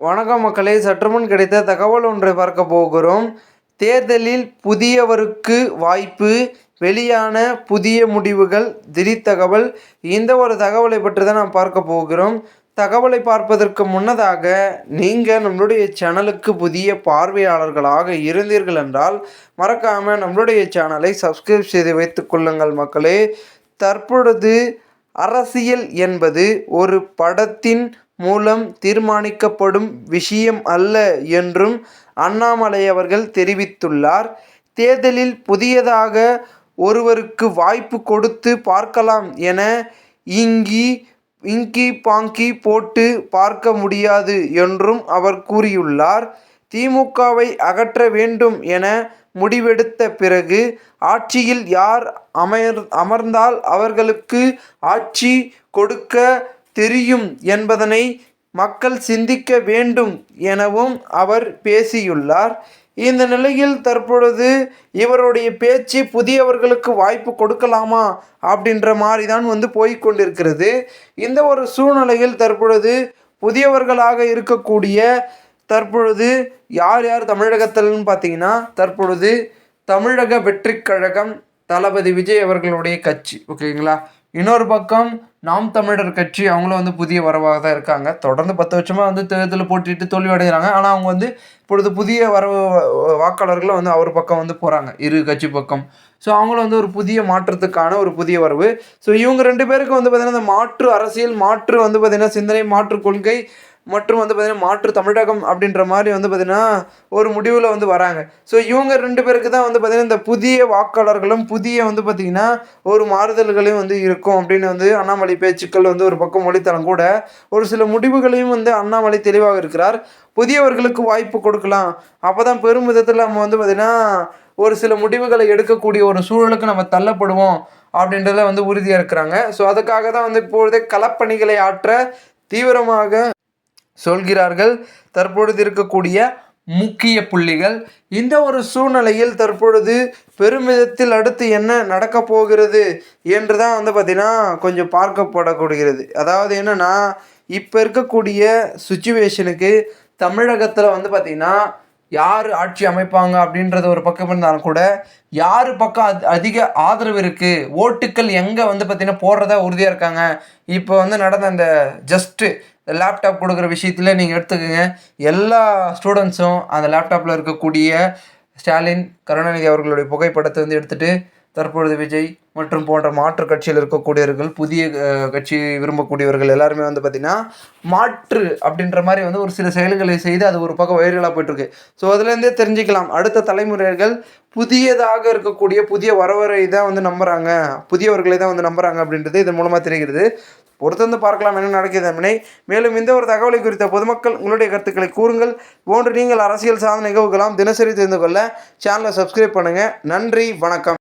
வணக்கம் மக்களே சற்றுமுன் கிடைத்த தகவல் ஒன்றை பார்க்க போகிறோம். தேர்தலில் புதியவருக்கு வாய்ப்பு வெளியான புதிய முடிவுகள் திடீர் தகவல் இந்த ஒரு தகவலை பற்றி தான் நாம் பார்க்க போகிறோம். தகவலை பார்ப்பதற்கு முன்னதாக நீங்கள் நம்மளுடைய சேனலுக்கு புதிய பார்வையாளர்களாக இருந்தீர்கள் என்றால் மறக்காமல் நம்மளுடைய சேனலை சப்ஸ்கிரைப் செய்து வைத்துக் கொள்ளுங்கள் மக்களே. தற்பொழுது அரசியல் என்பது ஒரு படத்தின் மூலம் தீர்மானிக்கப்படும் விஷயம் அல்ல என்றும் அண்ணாமலை அவர்கள் தெரிவித்துள்ளார். தேர்தலில் புதியதாக ஒருவருக்கு வாய்ப்பு கொடுத்து பார்க்கலாம் என இங்கி இங்கி பாங்கி போட்டு பார்க்க முடியாது என்றும் அவர் கூறியுள்ளார். திமுகவை அகற்ற வேண்டும் என முடிவெடுத்த பிறகு ஆட்சியில் யார் அமர் அமர்ந்தால் அவர்களுக்கு ஆட்சி கொடுக்க தெரியும் என்பதனை மக்கள் சிந்திக்க வேண்டும் எனவும் அவர் பேசியுள்ளார். இந்த நிலையில் தற்பொழுது இவருடைய பேச்சு புதியவர்களுக்கு வாய்ப்பு கொடுக்கலாமா அப்படின்ற மாதிரி தான் வந்து போய்கொண்டிருக்கிறது இந்த ஒரு சூழ்நிலையில் தற்பொழுது புதியவர்களாக இருக்கக்கூடிய தற்பொழுது யார் யார் தமிழகத்தில்னு பார்த்தீங்கன்னா தற்பொழுது தமிழக வெற்றிக் கழகம் தளபதி விஜய் அவர்களுடைய கட்சி ஓகேங்களா? இன்னொரு பக்கம் நாம் தமிழர் கட்சி அவங்களும் வந்து புதிய வரவாக தான் இருக்காங்க. தொடர்ந்து பத்து வருஷமாக வந்து தேர்தலில் போட்டிட்டு தோல்வி அடைகிறாங்க. ஆனால் அவங்க வந்து இப்பொழுது புதிய வரவு வாக்காளர்களும் வந்து அவர் பக்கம் வந்து போகிறாங்க இரு கட்சி பக்கம். ஸோ அவங்களும் வந்து ஒரு புதிய மாற்றத்துக்கான ஒரு புதிய வரவு. ஸோ இவங்க ரெண்டு பேருக்கும் வந்து பார்த்திங்கன்னா இந்த மாற்று அரசியல் மாற்று வந்து பார்த்திங்கன்னா சிந்தனை மாற்று கொள்கை மற்றும் வந்து பார்த்திங்கன்னா மாற்று தமிழகம் அப்படின்ற மாதிரி வந்து பார்த்திங்கன்னா ஒரு முடிவில் வந்து வராங்க. ஸோ இவங்க ரெண்டு பேருக்கு தான் வந்து பார்த்திங்கன்னா இந்த புதிய வாக்காளர்களும் புதிய வந்து பார்த்திங்கன்னா ஒரு மாறுதல்களையும் வந்து இருக்கும் அப்படின்னு வந்து அண்ணாமலை பேச்சுக்கள் வந்து ஒரு பக்கம் மொழித்தரம் கூட ஒரு சில முடிவுகளையும் வந்து அண்ணாமலை தெளிவாக இருக்கிறார். புதியவர்களுக்கு வாய்ப்பு கொடுக்கலாம். அப்போ தான் பெரும் விதத்தில் நம்ம வந்து பார்த்திங்கன்னா ஒரு சில முடிவுகளை எடுக்கக்கூடிய ஒரு சூழலுக்கு நம்ம தள்ளப்படுவோம் அப்படின்றத வந்து உறுதியாக இருக்கிறாங்க. ஸோ அதுக்காக தான் வந்து இப்பொழுதே களப்பணிகளை ஆற்ற தீவிரமாக சொல்கிறார்கள். தற்பொழுது இருக்கக்கூடிய முக்கிய புள்ளிகள். இந்த ஒரு சூழ்நிலையில் தற்பொழுது பெருமிதத்தில் அடுத்து என்ன நடக்கப் போகிறது என்று தான் வந்து பார்த்திங்கன்னா கொஞ்சம் பார்க்கப்படக்கூடியது. அதாவது என்னென்னா இப்போ இருக்கக்கூடிய சுச்சுவேஷனுக்கு தமிழகத்தில் வந்து பார்த்திங்கன்னா யார் ஆட்சி அமைப்பாங்க அப்படின்றது ஒரு பக்கம் இருந்தாலும் கூட யார் பக்கம் அது அதிக ஆதரவு இருக்குது ஓட்டுக்கள் எங்கே வந்து பார்த்திங்கன்னா போடுறதா உறுதியாக இருக்காங்க. இப்போ வந்து நடந்த அந்த ஜஸ்ட்டு லேப்டாப் கொடுக்குற விஷயத்தில் நீங்கள் எடுத்துக்கோங்க. எல்லா ஸ்டூடெண்ட்ஸும் அந்த லேப்டாப்பில் இருக்கக்கூடிய ஸ்டாலின் கருணாநிதி அவர்களுடைய புகைப்படத்தை வந்து எடுத்துகிட்டு தற்பொழுது விஜய் மற்றும் போன்ற மாற்று கட்சியில் இருக்கக்கூடியவர்கள் புதிய கட்சி விரும்பக்கூடியவர்கள் எல்லாருமே வந்து பார்த்திங்கன்னா மாற்று அப்படின்ற மாதிரி வந்து ஒரு சில செயல்களை செய்து அது ஒரு பக்கம் வைரலாக போயிட்டுருக்கு. ஸோ அதுலேருந்தே தெரிஞ்சுக்கலாம். அடுத்த தலைமுறைகள் புதியதாக இருக்கக்கூடிய புதிய வரவரை தான் வந்து நம்புகிறாங்க புதியவர்களை தான் வந்து நம்புகிறாங்க அப்படின்றது இதன் மூலமாக தெரிகிறது. பொறுத்திருந்து பார்க்கலாம் என்ன நடக்கிறது அப்படின்னே மேலும் இந்த ஒரு தகவலை குறித்த பொதுமக்கள் உங்களுடைய கருத்துக்களை கூறுங்கள். போன்று நீங்கள் அரசியல் சாதனை நிகழ்வுகளாம் தினசரி தெரிந்து கொள்ள சேனலை சப்ஸ்கிரைப் பண்ணுங்கள் நன்றி வணக்கம்.